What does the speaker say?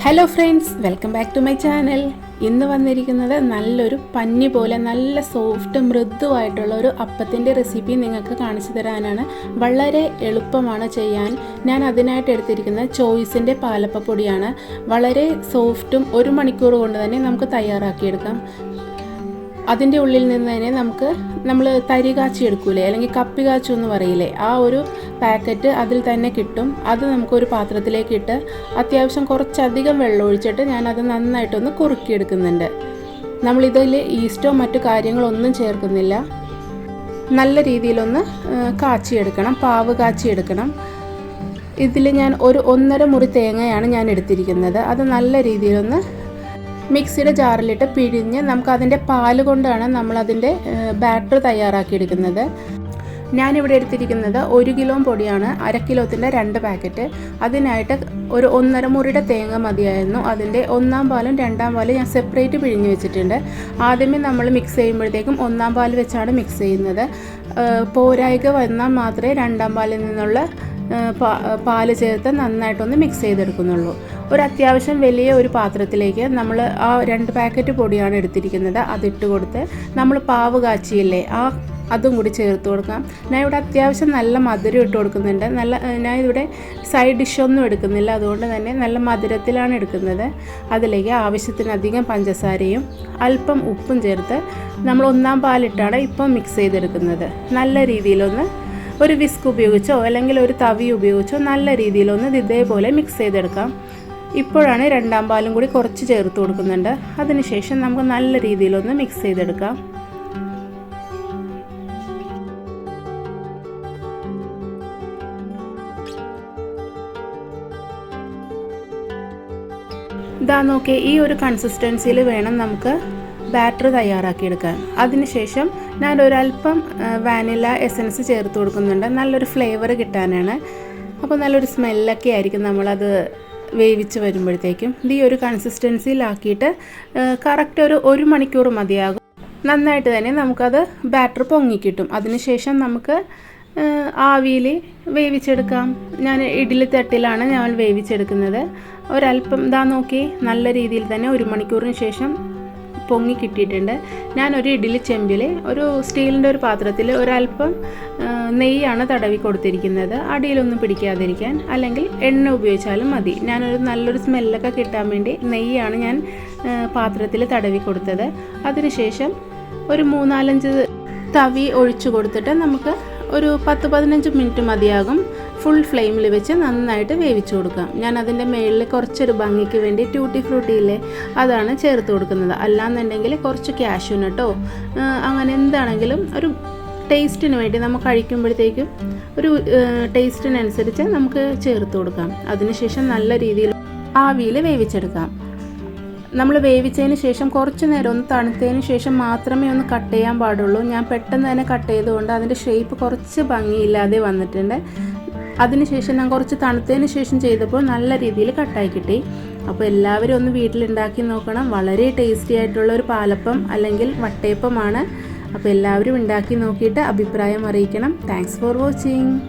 Hello friends welcome back to my channel ഇന്ന് വന്നിരിക്കുന്നത് നല്ലൊരു പഞ്ഞി പോലെ നല്ല സോഫ്റ്റ് മൃദുവായിട്ടുള്ള ഒരു അപ്പത്തിന്റെ റെസിപ്പി നിങ്ങൾക്ക് കാണിച്ചു തരാനാണ്. വളരെ എളുപ്പമാണ് ചെയ്യാൻ. ഞാൻ അതിനായിട്ട് എടുത്തിരിക്കുന്നത് ചോയ്സിന്റെ പാലപ്പപ്പൊടിയാണ്. വളരെ സോഫ്റ്റും ഒരു മണിക്കൂർ കൊണ്ട് തന്നെ നമുക്ക് തയ്യാറാക്കിയെടുക്കാം. അതിന്റെ ഉള്ളിൽ നിന്ന് തന്നെ നമുക്ക് നമ്മൾ തരി കാച്ചി എടുക്കൂലേ? അല്ലെങ്കിൽ കപ്പി കാച്ചു എന്ന് പറയില്ലേ? ആ ഒരു പാക്കറ്റ് അതിൽ തന്നെ കിട്ടും. അത് നമുക്കൊരു പാത്രത്തിലേക്ക് ഇട്ട് അത്യാവശ്യം കുറച്ചധികം വെള്ളം ഒഴിച്ചിട്ട് ഞാനത് നന്നായിട്ടൊന്ന് കുറുക്കിയെടുക്കുന്നുണ്ട്. നമ്മളിതിൽ ഈസ്റ്റോ മറ്റു കാര്യങ്ങളൊന്നും ചേർക്കുന്നില്ല. നല്ല രീതിയിലൊന്ന് കാച്ചിയെടുക്കണം പാവ് കാച്ചിയെടുക്കണം. ഇതിൽ ഞാൻ ഒരു ഒന്നര മുറി തേങ്ങയാണ് ഞാൻ എടുത്തിരിക്കുന്നത്. അത് നല്ല രീതിയിലൊന്ന് മിക്സിയുടെ ജാറിലിട്ട് പിഴിഞ്ഞ് നമുക്ക് അതിന്റെ പാൽ കൊണ്ടാണ് നമ്മളതിന്റെ ബാറ്റർ തയ്യാറാക്കിയെടുക്കുന്നത്. ഞാനിവിടെ എടുത്തിരിക്കുന്നത് ഒരു കിലോ പൊടിയാണ് അര കിലോത്തിന്റെ രണ്ട് പാക്കറ്റ്. അതിനായിട്ട് ഒരു ഒന്നര മുറിയുടെ തേങ്ങ മതിയായിരുന്നു. അതിന്റെ ഒന്നാം പാലും രണ്ടാം പാലും ഞാൻ സെപ്പറേറ്റ് പിഴിഞ്ഞ് വെച്ചിട്ടുണ്ട്. ആദ്യമേ നമ്മൾ മിക്സ് ചെയ്യുമ്പോഴത്തേക്കും ഒന്നാം പാൽ വെച്ചാണ് മിക്സ് ചെയ്യുന്നത്. പോരായ്ക വന്നാൽ മാത്രമേ രണ്ടാം പാലിൽ നിന്നുള്ള പാൽ ചേർത്ത് നന്നായിട്ടൊന്ന് മിക്സ് ചെയ്തെടുക്കുന്നുള്ളൂ. ഒരു അത്യാവശ്യം വലിയ ഒരു പാത്രത്തിലേക്ക് നമ്മൾ ആ രണ്ട് പാക്കറ്റ് പൊടിയാണ് എടുത്തിരിക്കുന്നത്. അതിട്ട് കൊടുത്ത് നമ്മൾ പാവ് കാച്ചിയില്ലേ ആ അതും കൂടി ചേർത്ത് കൊടുക്കാം. ഞാൻ ഇവിടെ അത്യാവശ്യം നല്ല മധുരം ഇട്ട് കൊടുക്കുന്നുണ്ട്. നല്ല ഞാൻ ഇവിടെ സൈഡ് ഡിഷൊന്നും എടുക്കുന്നില്ല. അതുകൊണ്ട് തന്നെ നല്ല മധുരത്തിലാണ് എടുക്കുന്നത്. അതിലേക്ക് ആവശ്യത്തിനധികം പഞ്ചസാരയും അല്പം ഉപ്പും ചേർത്ത് നമ്മൾ ഒന്നാം പാലിട്ടാണ് ഇപ്പം മിക്സ് ചെയ്തെടുക്കുന്നത്. നല്ല രീതിയിലൊന്ന് ഒരു വിസ്ക് ഉപയോഗിച്ചോ അല്ലെങ്കിൽ ഒരു തവി ഉപയോഗിച്ചോ നല്ല രീതിയിലൊന്ന് ഇത് ഇതേപോലെ മിക്സ് ചെയ്തെടുക്കാം. ഇപ്പോഴാണ് രണ്ടാം പാലും കൂടി കുറച്ച് ചേർത്ത് കൊടുക്കുന്നുണ്ട്. അതിനുശേഷം നമുക്ക് നല്ല രീതിയിലൊന്ന് മിക്സ് ചെയ്തെടുക്കാം. ഇതാ നോക്കി ഈ ഒരു കൺസിസ്റ്റൻസിയിൽ വേണം നമുക്ക് ബാറ്റർ തയ്യാറാക്കിയെടുക്കാൻ. അതിനുശേഷം ഞാൻ ഒരല്പം വാനില എസൻസ് ചേർത്ത് കൊടുക്കുന്നുണ്ട്. നല്ലൊരു ഫ്ലേവർ കിട്ടാനാണ്. അപ്പോൾ നല്ലൊരു സ്മെല്ലൊക്കെ ആയിരിക്കും നമ്മളത് വേവിച്ച് വരുമ്പോഴത്തേക്കും ഇത് ഈ ഒരു കൺസിസ്റ്റൻസിയിലാക്കിയിട്ട് കറക്റ്റ് ഒരു ഒരു മണിക്കൂർ മതിയാകും. നന്നായിട്ട് തന്നെ നമുക്കത് ബാറ്റർ പൊങ്ങിക്കിട്ടും. അതിനുശേഷം നമുക്ക് ആവിയിൽ വേവിച്ചെടുക്കാം. ഞാൻ ഇഡ്ഡലി തട്ടിലാണ് ഞാൻ വേവിച്ചെടുക്കുന്നത്. ഒരല്പം ഇതാ നോക്കി നല്ല രീതിയിൽ തന്നെ ഒരു മണിക്കൂറിന് ശേഷം പൊങ്ങി കിട്ടിയിട്ടുണ്ട്. ഞാനൊരു ഇഡ്ഡലി ചെമ്പിൽ ഒരു സ്റ്റീലിന്റെ ഒരു പാത്രത്തിൽ ഒരല്പം നെയ്യാണ് തടവി കൊടുത്തിരിക്കുന്നത്. അടിയിലൊന്നും പിടിക്കാതിരിക്കാൻ അല്ലെങ്കിൽ എണ്ണ ഉപയോഗിച്ചാലും മതി. ഞാനൊരു നല്ലൊരു സ്മെല്ലൊക്കെ കിട്ടാൻ വേണ്ടി നെയ്യാണ് ഞാൻ പാത്രത്തിൽ തടവി കൊടുത്തത്. അതിനുശേഷം ഒരു മൂന്നാലഞ്ച് തവി ഒഴിച്ചു കൊടുത്തിട്ട് നമുക്ക് ഒരു പത്ത് പതിനഞ്ച് മിനിറ്റ് മതിയാകും. ഫുൾ ഫ്ലെയിമിൽ വെച്ച് നന്നായിട്ട് വേവിച്ചു കൊടുക്കാം. ഞാൻ അതിന്റെ മേളിൽ കുറച്ചൊരു ഭംഗിക്ക് വേണ്ടി ട്യൂട്ടി ഫ്രൂട്ടി ഇല്ലേ അതാണ് ചേർത്ത് കൊടുക്കുന്നത്. അല്ലാന്നുണ്ടെങ്കിൽ കുറച്ച് ക്യാഷ്യൂനട്ടോ അങ്ങനെ എന്താണെങ്കിലും ഒരു ടേസ്റ്റിന് വേണ്ടി നമ്മൾ കഴിക്കുമ്പോഴത്തേക്കും ഒരു ടേസ്റ്റിനനുസരിച്ച് നമുക്ക് ചേർത്ത് കൊടുക്കാം. അതിനുശേഷം നല്ല രീതിയിൽ ആവിയിൽ വേവിച്ചെടുക്കാം. നമ്മൾ വേവിച്ചതിന് ശേഷം കുറച്ച് നേരം ഒന്ന് തണുത്തതിന് ശേഷം മാത്രമേ ഒന്ന് കട്ട് ചെയ്യാൻ പാടുള്ളൂ. ഞാൻ പെട്ടെന്ന് തന്നെ കട്ട് ചെയ്തുകൊണ്ട് അതിന്റെ ഷേപ്പ് കുറച്ച് ഭംഗിയില്ലാതെ വന്നിട്ടുണ്ട്. അതിനുശേഷം ഞാൻ കുറച്ച് തണുത്തതിന് ശേഷം ചെയ്തപ്പോൾ നല്ല രീതിയിൽ കട്ടായി കിട്ടി. അപ്പോൾ എല്ലാവരും ഒന്ന് വീട്ടിലുണ്ടാക്കി നോക്കണം. വളരെ ടേസ്റ്റി ആയിട്ടുള്ള ഒരു പാലപ്പം അല്ലെങ്കിൽ വട്ടയപ്പമാണ്. അപ്പോൾ എല്ലാവരും ഉണ്ടാക്കി നോക്കിയിട്ട് അഭിപ്രായം അറിയിക്കണം. Thanks for watching